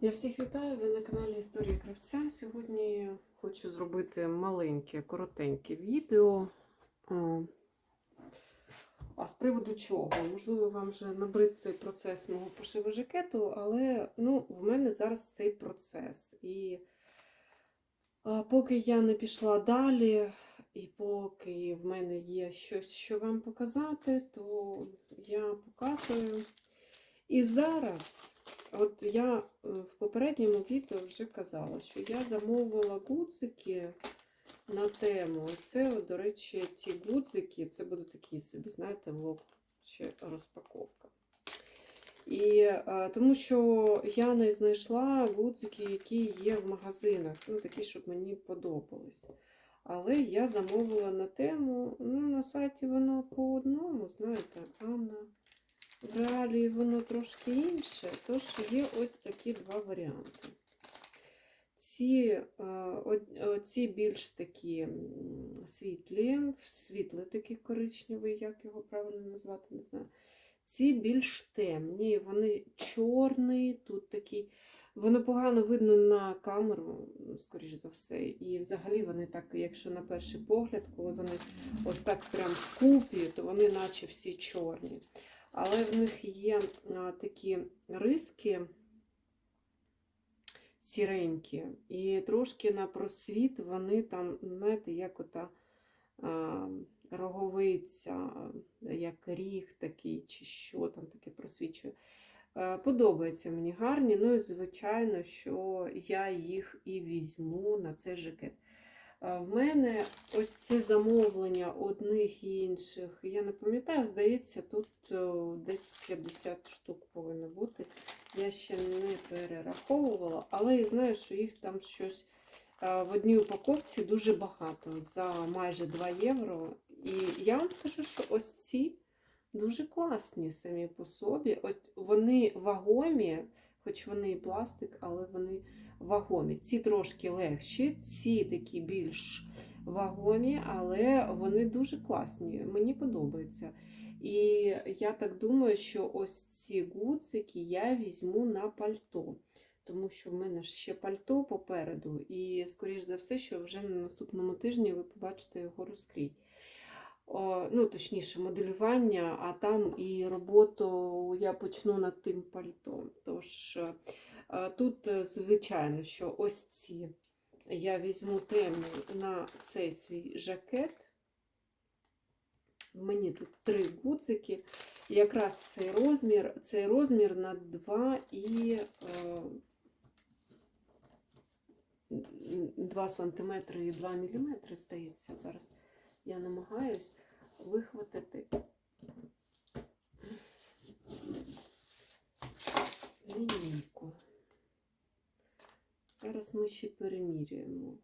Я всіх вітаю, ви на каналі Історія Кравця. Сьогодні хочу зробити маленьке, коротеньке відео. А з приводу чого? Можливо, вам вже набрид цей процес мого пошиву жакету, але ну, в мене зараз цей процес. І поки я не пішла далі, і поки в мене є щось, що вам показати, то я показую. І зараз. От я е, в попередньому відео вже казала, що я замовила гудзики на тему. Це, до речі, ті гудзики, це буде такі собі, знаєте, влог чи розпаковка. І е, тому що я не знайшла гудзики, які є в магазинах, ну такі, щоб мені подобались. Але я замовила на тему, ну, на сайті воно по одному, знаєте, а на в реалії воно трошки інше, тож є ось такі два варіанти. Ці, е, од- е, ці більш такі світлі, світлий такий коричневий, як його правильно назвати, не знаю. Ці більш темні, вони чорні, тут такий. Воно погано видно на камеру, скоріш за все. І взагалі вони так, якщо на перший погляд, коли вони ось так прям вкупі, то вони наче всі чорні. Але в них є такі риски сіренькі, і трошки на просвіт вони там, знаєте, як ота роговиця, як ріг такий, чи що там таке просвічує. Е, Подобається мені гарні, ну і звичайно, що я їх і візьму на цей жакет. В мене ось це замовлення одних і інших. Я не пам'ятаю, здається, тут е, десь 50 штук повинно бути. Я ще не перераховувала, але я знаю, що їх там щось е, в одній упаковці дуже багато за майже 2 євро. І я вам скажу, що ось ці дуже класні самі по собі. Ось вони вагомі, хоч вони і пластик, але вони вагомі. Ці трошки легші, ці такі більш вагомі, але вони дуже класні. Мені подобається. І я так думаю, що ось ці гудзики я візьму на пальто. Тому що в мене ще пальто попереду, і, скоріш за все, що вже на наступному тижні ви побачите його розкрій. О, ну, точніше, моделювання, а там і роботу я почну над тим пальтом. Тож тут, е, звичайно, що ось ці я візьму темний на цей свій жакет. Мені тут три гудзики. Якраз цей розмір, цей розмір на 2 і е, 2 см і 2 мм, здається, зараз я намагаюсь вихватити лінійку. Зараз ми ще перемірюємо.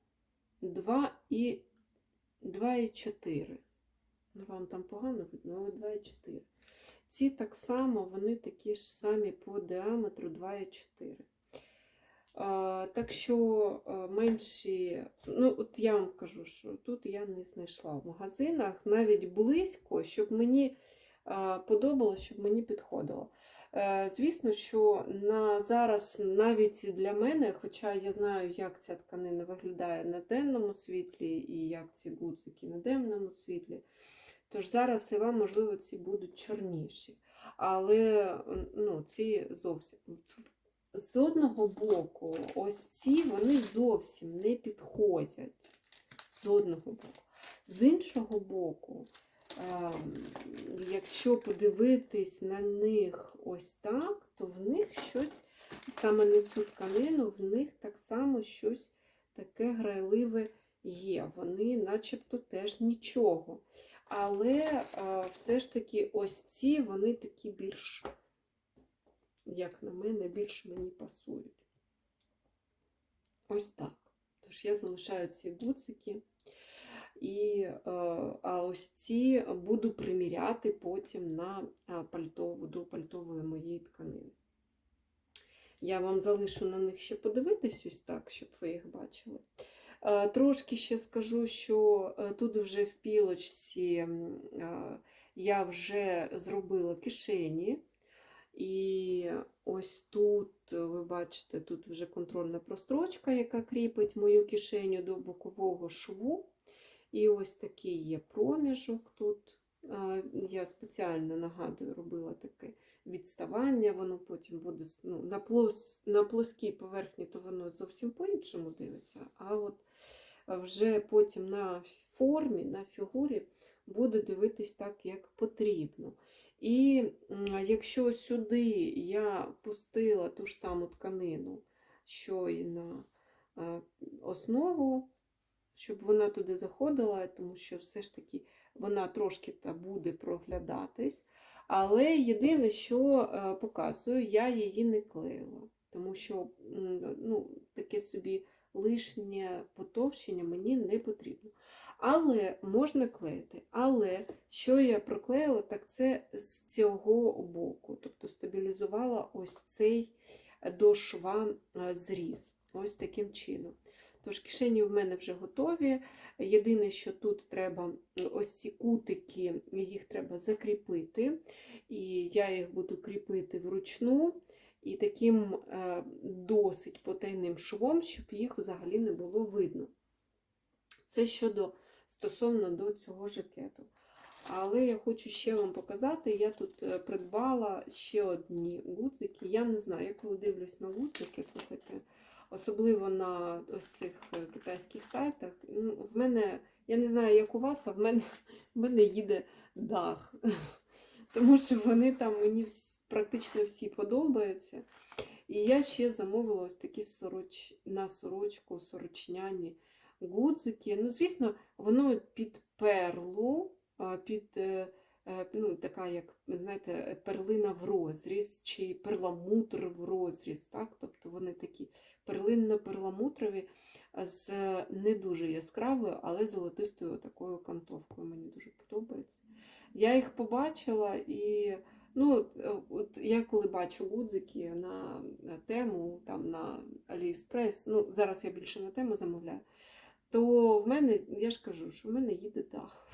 2 і 2 і 4. Ну, вам там погано видно, але 2 і 4. Ці так само, вони такі ж самі по діаметру 2 і 4. А, так що менші, ну от я вам кажу, що тут я не знайшла в магазинах навіть близько, щоб мені подобалося, щоб мені підходило. Е, Звісно, що на зараз навіть для мене, хоча я знаю, як ця тканина виглядає на денному світлі і як ці гудзики на денному світлі, тож зараз і вам, можливо, ці будуть чорніші. Але ну, ці зовсім з одного боку, ось ці вони зовсім не підходять. З одного боку. З іншого боку, якщо подивитись на них ось так, то в них щось, саме на цю тканину, в них так само щось таке грайливе є. Вони начебто теж нічого. Але е, все ж таки ось ці, вони такі більш як на мене, більш мені пасують. Ось так. Тож я залишаю ці гуцики. І, е, а ось ці буду приміряти потім на пальтову, до пальтової моєї тканини. Я вам залишу на них ще подивитись ось так, щоб ви їх бачили. Е, Трошки ще скажу, що е, тут вже в пілочці я вже зробила кишені. І ось тут, ви бачите, тут вже контрольна прострочка, яка кріпить мою кишеню до бокового шву. І ось такий є проміжок тут. Е, Я спеціально нагадую, робила таке відставання, воно потім буде ну, на, плос, на плоскій поверхні, то воно зовсім по-іншому дивиться. А от вже потім на формі, на фігурі буде дивитись так, як потрібно. І якщо сюди я пустила ту ж саму тканину, що і на е, основу, щоб вона туди заходила, тому що все ж таки вона трошки та буде проглядатись. Але єдине, що е, показую, я її не клеїла, тому що ну, таке собі лишнє потовщення мені не потрібно. Але можна клеїти. Але що я проклеїла, так це з цього боку. Тобто стабілізувала ось цей до шва е, зріз. Ось таким чином. Тож кишені в мене вже готові. Єдине, що тут треба ось ці кутики, їх треба закріпити. І я їх буду кріпити вручну і таким е, досить потайним швом, щоб їх взагалі не було видно. Це щодо стосовно до цього жакету. Але я хочу ще вам показати, я тут е, придбала ще одні гудзики. Я не знаю, я коли дивлюсь на гудзики, слухайте, особливо на ось цих е, китайських сайтах. ну, В мене, я не знаю, як у вас, а в мене, в мене їде дах. Тому що вони там мені практично всі подобаються. І я ще замовила ось такі сороч... на сорочку, сорочняні гудзики. Ну, звісно, воно під перлу, під е, ну, така, як, знаєте, перлина в розріз, чи перламутр в розріз. Так? Тобто вони такі перлинно-перламутрові з не дуже яскравою, але золотистою такою кантовкою. Мені дуже подобається. Я їх побачила і. Ну, от, е, от я коли бачу гудзики на на тему, там на AliExpress, ну зараз я більше на тему замовляю, то в мене, я ж кажу, що в мене їде дах.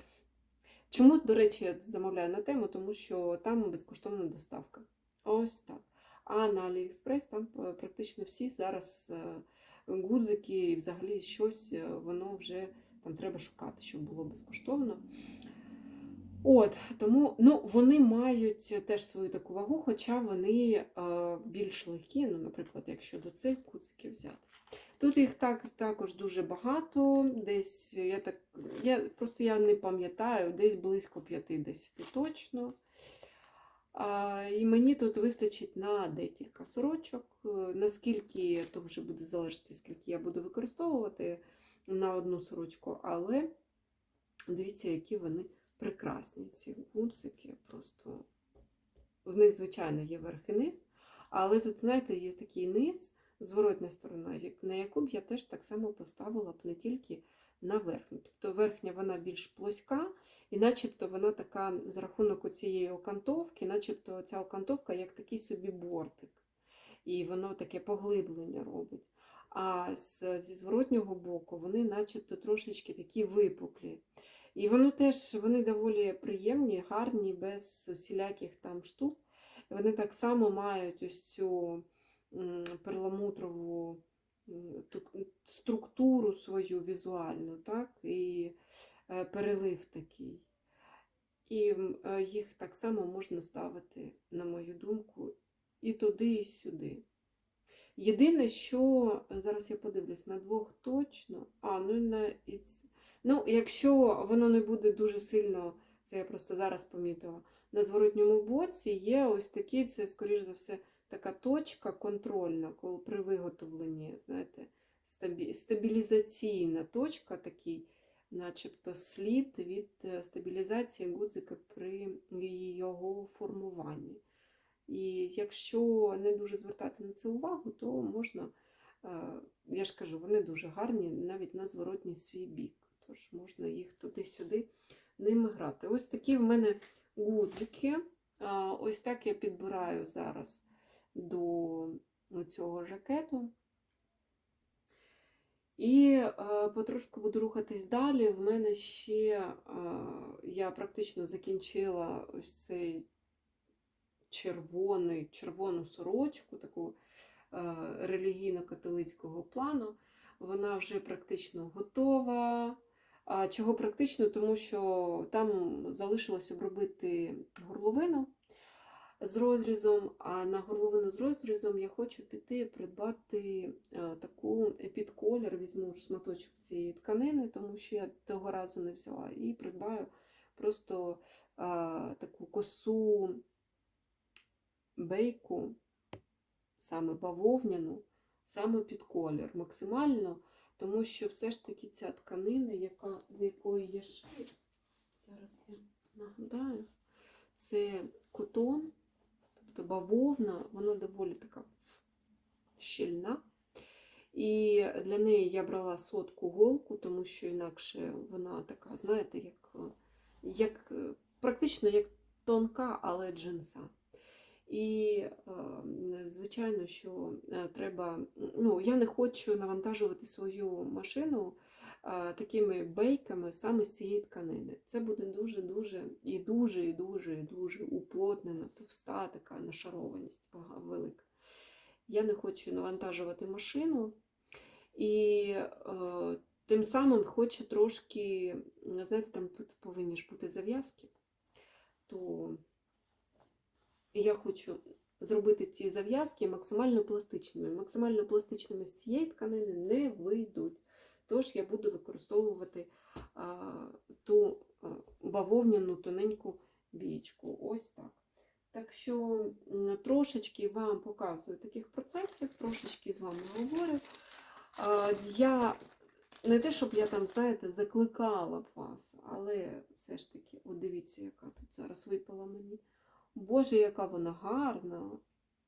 Чому, до речі, я замовляю на тему, тому що там безкоштовна доставка. Ось так. А на AliExpress там е, практично всі зараз е, гудзики і взагалі щось, е, воно вже там треба шукати, щоб було безкоштовно. От, тому ну, вони мають теж свою таку вагу, хоча вони більш легкі, ну, наприклад, якщо до цих куциків взяти. Тут їх так, також дуже багато, десь я так, я просто я не пам'ятаю, десь близько 50 точно. А, і мені тут вистачить на декілька сорочок. Е, Наскільки то вже буде залежати, скільки я буду використовувати на одну сорочку, але дивіться, які вони прекрасні ці гудзики. Просто в них, звичайно, є верх і низ. Але тут, знаєте, є такий низ, зворотня сторона, на яку б я теж так само поставила б не тільки на верхню. Тобто верхня вона більш плоска, і начебто вона така за рахунок цієї окантовки, начебто ця окантовка як такий собі бортик. І воно таке поглиблення робить. А з, зі зворотнього боку вони начебто трошечки такі випуклі. І вони теж вони доволі приємні, гарні, без усіляких там штук. Вони так само мають ось цю перламутрову структуру свою візуальну, так? і е, перелив такий. І е, їх так само можна ставити, на мою думку, і туди, і сюди. Єдине, що зараз я подивлюсь на двох точно. А, ну на Ну, якщо воно не буде дуже сильно, це я просто зараз помітила. На зворотньому боці є ось такий, це, скоріш за все, така точка контрольна, коли при виготовленні, знаєте, стабілізаційна точка, такий, начебто слід від е, стабілізації гудзика при його формуванні. І якщо не дуже звертати на це увагу, то можна, е, я ж кажу, вони дуже гарні навіть на зворотній свій бік. Тож можна їх туди-сюди ними грати. Ось такі в мене гудзики. Ось так я підбираю зараз до цього жакету. І е, потрошку буду рухатись далі. В мене ще е, я практично закінчила ось цей червоний, червону сорочку, таку е, релігійно-католицького плану. Вона вже практично готова. Чого практично? Тому що там залишилось обробити горловину з розрізом, а на горловину з розрізом я хочу піти придбати е, таку під колір, візьму шматочок цієї тканини, тому що я того разу не взяла, і придбаю просто е, таку косу бейку, саме бавовняну, саме під колір, максимально, тому що все ж таки ця тканина, яка, з якої є шит, зараз я нагадаю, це котон, тобто бавовна, вона доволі така щільна. І для неї я брала сотку голку, тому що інакше вона така, знаєте, як, як практично як тонка, але джинса. І, е, звичайно, що е, треба. Ну, я не хочу навантажувати свою машину такими бейками саме з цієї тканини. Це буде дуже-дуже і дуже, і дуже, і дуже уплотнена, товста така нашарованість велика. Я не хочу навантажувати машину. І е, тим самим хочу трошки, знаєте, там повинні ж бути зав'язки, то я хочу зробити ці зав'язки максимально пластичними. Максимально пластичними з цієї тканини не вийдуть. Тож я буду використовувати а, ту бавовняну тоненьку бічку. Ось так. Так що трошечки вам показую таких процесів, трошечки з вами говорю. А, Я не те, щоб я там, знаєте, закликала б вас, але все ж таки, от дивіться, яка тут зараз випала мені. Боже, яка вона гарна.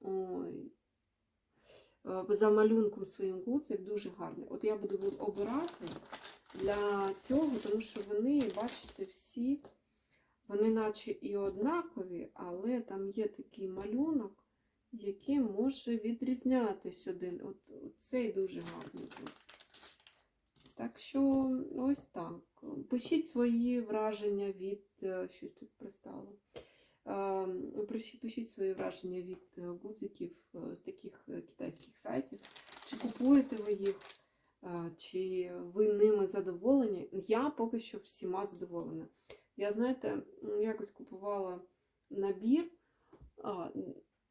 Ой. Е, За малюнком своїм гуцик дуже гарний. От я буду обирати для цього, тому що вони, бачите, всі, вони наче і однакові, але там є такий малюнок, який може відрізнятись один. От, цей дуже гарний гуцик. Так що ось так. Пишіть свої враження від е, щось тут пристало. Пишіть- свої враження від е, гудзиків е, з таких е, китайських сайтів. Чи купуєте ви їх, чи ви ними задоволені? Я поки що всіма задоволена. Я, знаєте, якось купувала набір.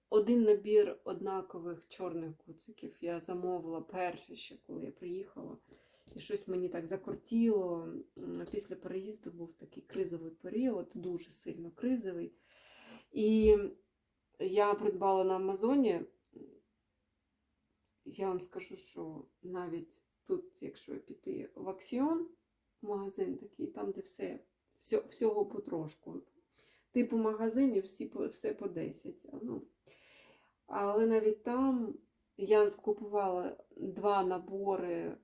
Один набір однакових чорних гудзиків я замовила перше ще, коли я приїхала. І щось мені так закортіло. Після переїзду був такий кризовий період, дуже сильно кризовий. І я придбала на Амазоні. Я вам скажу, що навіть тут, якщо піти в Аксіон, магазин такий, там, де все, все всього потрошку. Типу магазинів всі, все по 10. Ну, але навіть там я купувала два набори е,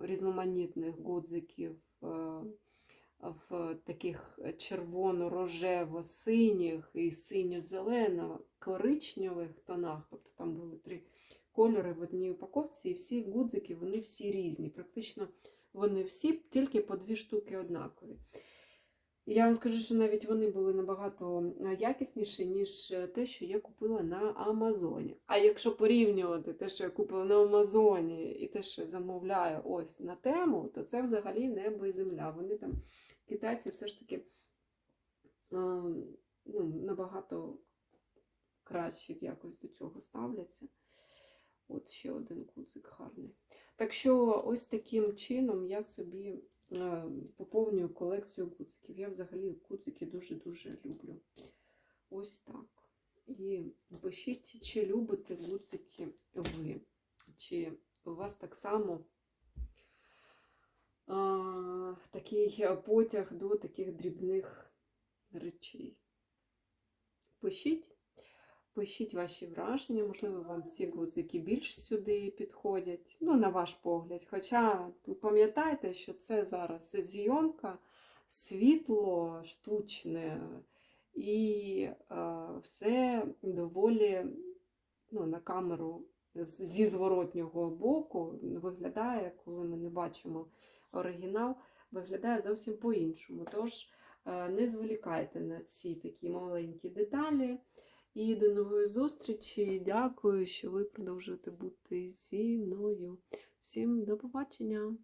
різноманітних гудзиків е, в таких червоно-рожево-синіх і синьо-зелено-коричневих тонах. Тобто там були три кольори в одній упаковці, і всі гудзики, вони всі різні. Практично вони всі тільки по дві штуки однакові. Я вам скажу, що навіть вони були набагато е, якісніші, ніж е, те, що я купила на Амазоні. А якщо порівнювати те, що я купила на Амазоні, і те, що замовляю ось на тему, то це взагалі небо і земля. Вони там, китайці, все ж таки ну, набагато краще якось до цього ставляться. От ще один куцик гарний. Так що, ось таким чином я собі е, поповнюю колекцію гуциків. Я взагалі гуцики дуже-дуже люблю. Ось так. І пишіть, чи любите гуцики ви, чи у вас так само такий потяг до таких дрібних речей. Пишіть. Пишіть ваші враження, можливо, вам ці гудзики більш сюди підходять, ну, на ваш погляд. Хоча пам'ятайте, що це зараз зйомка, світло штучне, і е, все доволі ну, на камеру зі зворотнього боку виглядає, коли ми не бачимо оригінал, виглядає зовсім по-іншому. Тож е, не зволікайте на ці такі маленькі деталі. І до нової зустрічі. Дякую, що ви продовжуєте бути зі мною. Всім до побачення!